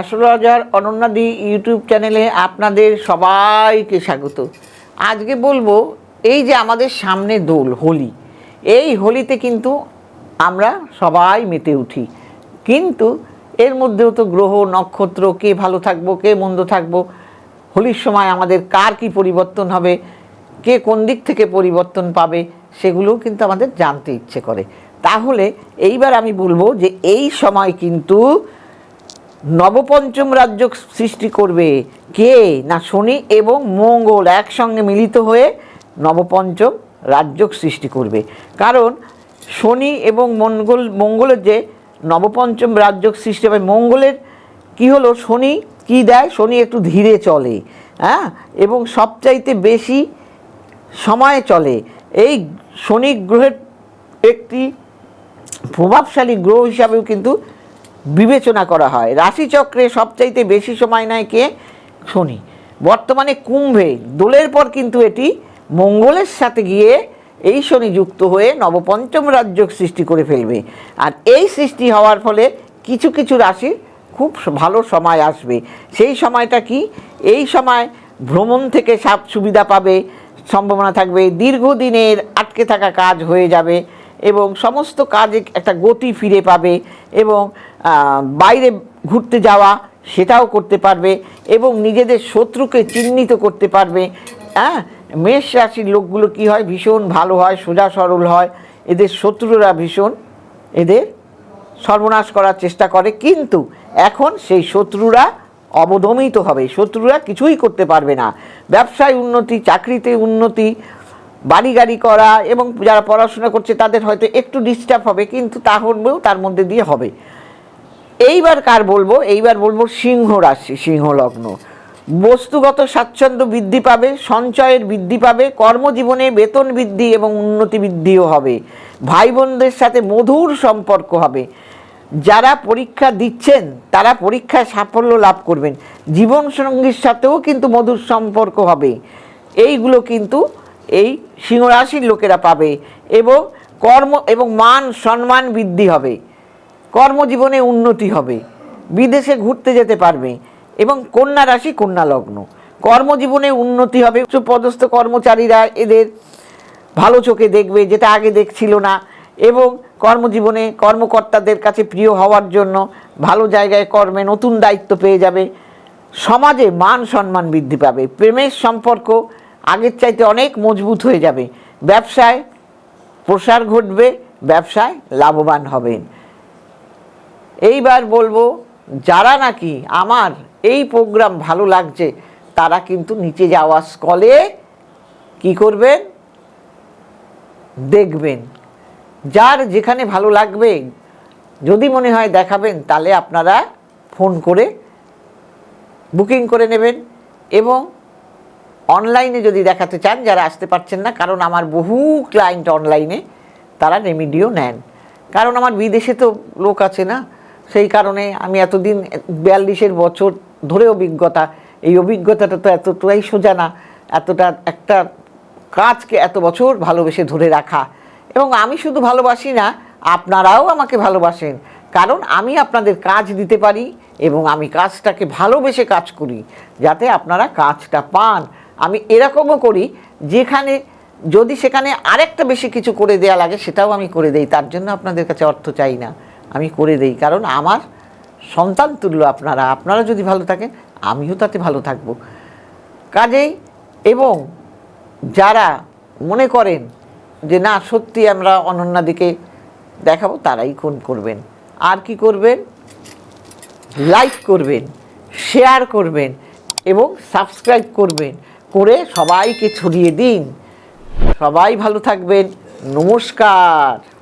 Astrologer অনন্যাদি YouTube চ্যানেলে আপনাদের সবাইকে স্বাগত। আজকে বলব, এই যে আমাদের সামনে দোল, হোলি, এই হোলিতে কিন্তু আমরা সবাই মেতে উঠি। কিন্তু এর মধ্যেও তো গ্রহ, নক্ষত্র, কে ভালো থাকব, কে মন্দ থাকব, হোলির সময় আমাদের কার কি পরিবর্তন হবে, কে কোন দিক থেকে পরিবর্তন পাবে, সেগুলোও কিন্তু আমাদের জানতে ইচ্ছে করে। তাহলে এইবার আমি বলব যে এই সময় কিন্তু নবপঞ্চম রাজ্য সৃষ্টি করবে কে? না, শনি এবং মঙ্গল একসঙ্গে মিলিত হয়ে নবপঞ্চম রাজ্য সৃষ্টি করবে। কারণ শনি এবং মঙ্গল, মঙ্গলের যে নবপঞ্চম রাজ্য সৃষ্টি হবে, মঙ্গলের কি হলো? শনি কি দেয়? শনি একটু ধীরে চলে হ্যাঁ? এবং সবচাইতে বেশি সময়ে চলে। এই শনি গ্রহের একটি প্রভাবশালী গ্রহ হিসাবেও কিন্তু বিবেচনা করা হয়। রাশিচক্রে সবচাইতে বেশি সময় নেয় কে? শনি। বর্তমানে কুম্ভে। দোলের পর কিন্তু এটি মঙ্গলের সাথে গিয়ে এই শনি যুক্ত হয়ে নবপঞ্চম রাজ্য সৃষ্টি করে ফেলবে। আর এই সৃষ্টি হওয়ার ফলে কিছু কিছু রাশির খুব ভালো সময় আসবে। সেই সময়টা কি? এই সময় ভ্রমণ থেকে সাপ সুবিধা পাবে, সম্ভাবনা থাকবে, দীর্ঘদিনের আটকে থাকা কাজ হয়ে যাবে এবং সমস্ত কাজে একটা গতি ফিরে পাবে এবং বাইরে ঘুরতে যাওয়া, সেটাও করতে পারবে এবং নিজেদের শত্রুকে চিহ্নিত করতে পারবে। হ্যাঁ? মেষ রাশির লোকগুলো কি হয়? ভীষণ ভালো হয়, সোজা সরল হয়। এদের শত্রুরা ভীষণ এদের সর্বনাশ করার চেষ্টা করে। কিন্তু এখন সেই শত্রুরা অবদমিত হবে। শত্রুরা কিছুই করতে পারবে না। ব্যবসায় উন্নতি, চাকরিতে উন্নতি বাড়ি গাড়ি করা এবং যারা পড়াশোনা করছে তাদের হয়তো একটু ডিস্টার্ব হবে, কিন্তু তা হলেও তার মধ্যে দিয়ে হবে। এইবার কার বলব? এইবার বলব সিংহ রাশি, সিংহ লগ্ন। বস্তুগত স্বাচ্ছন্দ্য বৃদ্ধি পাবে, সঞ্চয়ের বৃদ্ধি পাবে, কর্মজীবনে বেতন বৃদ্ধি এবং উন্নতি বৃদ্ধিও হবে। ভাই বোনদের সাথে মধুর সম্পর্ক হবে। যারা পরীক্ষা দিচ্ছেন, তারা পরীক্ষায় সাফল্য লাভ করবেন। জীবনসঙ্গীর সাথেও কিন্তু মধুর সম্পর্ক হবে। এইগুলো কিন্তু এই সিংহরাশির লোকেরা পাবে এবং কর্ম এবং মান, সম্মান বৃদ্ধি হবে। কর্মজীবনে উন্নতি হবে, বিদেশে ঘুরতে যেতে পারবে এবং কন্যা রাশি কন্যা লগ্ন। কর্মজীবনে উন্নতি হবে উচ্চপদস্থ কর্মচারীরা এদের ভালো চোখে দেখবে, যেটা আগে দেখছিল না এবং কর্মজীবনে কর্মকর্তাদের কাছে প্রিয় হওয়ার জন্য ভালো জায়গায় কর্মে নতুন দায়িত্ব পেয়ে যাবে। সমাজে মান সম্মান বৃদ্ধি পাবে, প্রেমের সম্পর্ক আগের চাইতে অনেক মজবুত হয়ে যাবে। ব্যবসায় প্রসার ঘটবে, ব্যবসায় লাভবান হবেন। এইবার বলব, যারা নাকি আমার এই প্রোগ্রাম ভালো লাগছে, তারা কিন্তু নিচে যাওয়া স্কলে কি করবেন? দেখবেন। যার যেখানে ভালো লাগবে, যদি মনে হয় দেখাবেন, তাহলে আপনারা ফোন করে বুকিং করে নেবেন এবং অনলাইনে যদি দেখাতে চান, যারা আসতে পারছেন না, কারণ আমার বহু ক্লায়েন্ট অনলাইনে, তারা রেমিডিও নেন। কারণ আমার বিদেশে তো লোক আছে না সেই কারণে আমি এতদিন বিয়াল্লিশের বছর ধরে অভিজ্ঞতা, এই অভিজ্ঞতাটা তো এতটাই সোজা না, এতটা একটা কাজকে এত বছর ভালোবেসে ধরে রাখা। এবং আমি শুধু ভালোবাসি না, আপনারাও আমাকে ভালোবাসেন। কারণ আমি আপনাদের কাজ দিতে পারি এবং আমি কাজটাকে ভালোবেসে কাজ করি, যাতে আপনারা কাজটা পান। আমি এরকমও করি, যেখানে যদি সেখানে আরেকটা বেশি কিছু করে দেয়া লাগে, সেটাও আমি করে দেই, তার জন্য আপনাদের কাছে অর্থ চাই না। আমি করে দেই। কারণ আমার সন্তান তুল্য আপনারা। আপনারা যদি ভালো থাকেন, আমিও তাতে ভালো থাকব। কাজেই এবং যারা মনে করেন যে, না, সত্যি আমরা অনন্যাদিকে দেখাবো, তারাই কোন করবেন। আর কি করবেন? লাইক করবেন, শেয়ার করবেন এবং সাবস্ক্রাইব করবেন। করে সবাইকে ছড়িয়ে দিন। সবাই ভালো থাকবেন। নমস্কার।